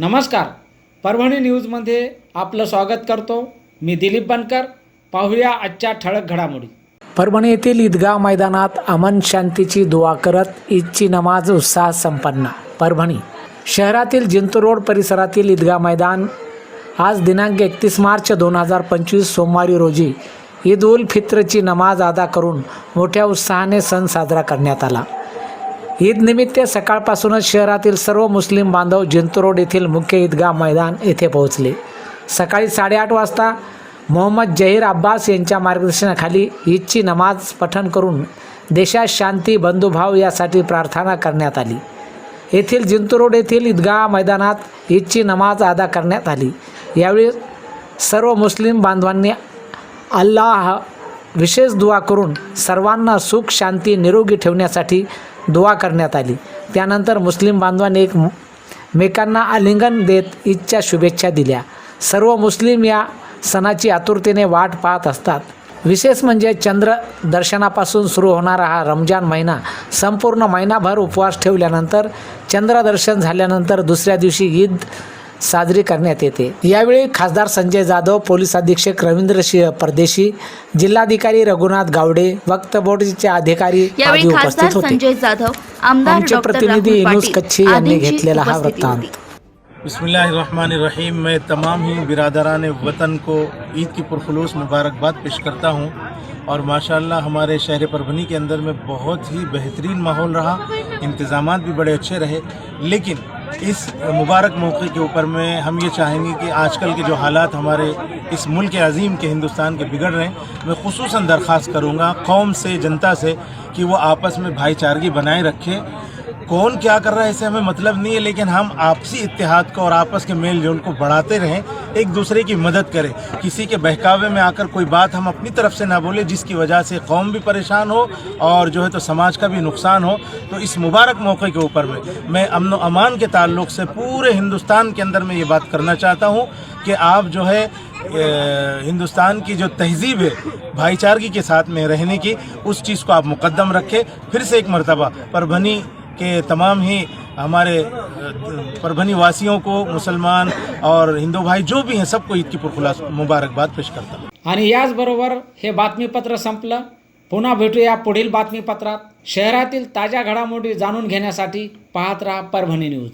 नमस्कार. परभणी न्यूजमध्ये आपलं स्वागत करतो. मी दिलीप बनकर. पाहूया आजच्या ठळक घडामोडी. परभणी येथील ईदगाव मैदानात अमन शांतीची दुवा करत ईदची नमाज उत्साह संपन्न. परभणी शहरातील जिंतूर रोड परिसरातील ईदगाह मैदान आज दिनांक एकतीस मार्च दोन हजार पंचवीस सोमवारी रोजी ईद उल फित्रची नमाज अदा करून मोठ्या उत्साहाने सण साजरा करण्यात आला. ईद निमित्त सकाळपासूनच शहरातील सर्व मुस्लिम बांधव जिंतूर रोड येथील मुख्य ईदगाह मैदान येथे पोहोचले. सकाळी साडेआठ वाजता मोहम्मद जहीर अब्बास यांच्या मार्गदर्शनाखाली ईदची नमाज पठण करून देशात शांती बंधुभाव यासाठी प्रार्थना करण्यात आली. येथील जिंतूर रोड येथील ईदगाह मैदानात ईदची नमाज अदा करण्यात आली. यावेळी सर्व मुस्लिम बांधवांनी अल्लाह विशेष दुवा करून सर्वांना सुख शांती निरोगी ठेवण्यासाठी दुवा करण्यात आली. त्यानंतर मुस्लिम बांधवांनी एक मेकांना आलिंगन देत ईदच्या शुभेच्छा दिल्या. सर्व मुस्लिम या सणाची आतुरतेने वाट पाहत असतात. विशेष म्हणजे चंद्र दर्शनापासून सुरू होणारा हा रमजान महिना संपूर्ण महिनाभर उपवास ठेवल्यानंतर चंद्रदर्शन झाल्यानंतर दुसऱ्या दिवशी ईद साजरी करण्यात येते. यावेळी खासदार संजय जाधव पोलीस अधीक्षक रवींद्र सिंह परदेशी जिल्हाधिकारी रघुनाथ गावडे वक्फ बोर्डचे अधिकारी यावेळी आदी उपस्थित होते. संजय जाधव आमदार आमचे प्रतिनिधी कच्छी यांनी घेतलेला हा वृत्तांत. बसमीम मैं तमाम ही बिरादरान वतन को ईद की पुरखलूस मुबारकबाद पेश करता हूँ। और माशाल्लाह हमारे शहर परभनी के अंदर में बहुत ही बेहतरीन माहौल रहा। इंतज़ाम भी बड़े अच्छे रहे। लेकिन इस मुबारक मौके के ऊपर में हम ये चाहेंगे कि आजकल के जो हालात हमारे इस मुल्क अज़ीम के हिंदुस्तान के बिगड़ रहे हैं, मैं खसूस दरख्वास्त करूँगा कौम से, जनता से कि वो आपस में भाईचारगी बनाए रखे। कौन क्या कर रहा है, इससे हमें मतलब नहीं है, लेकिन हम आपसी इत्तेहाद को और आपस के मेल जोल को बढ़ाते रहें, एक दूसरे की मदद करें। किसी के बहकावे में आकर कोई बात हम अपनी तरफ़ से ना बोले, जिसकी वजह से कौम भी परेशान हो और जो है तो समाज का भी नुकसान हो तो इस मुबारक मौके के ऊपर में मैं अमन अमान के ताल्लुक से पूरे हिंदुस्तान के अंदर में ये बात करना चाहता हूँ कि आप जो है हिंदुस्तान की जो तहजीब है, भाईचारगी के साथ में रहने की, उस चीज़ को आप मुकदम रखें, फिर से एक मरतबा परभनी के तमाम ही हमारे परभनी वासियों को मुसलमान और हिंदू भाई जो भी हैं सबको ईद की पुरखुलास मुबारकबाद पेश करता हूँ। आणि याचबरोबर हे बातमीपत्र संपलं. पुन्हा भेटूया पुढील बातमीपत्रात. शहरातील ताज्या घडामोडी जाणून घेण्यासाठी पाहत राहा परभणी न्यूज.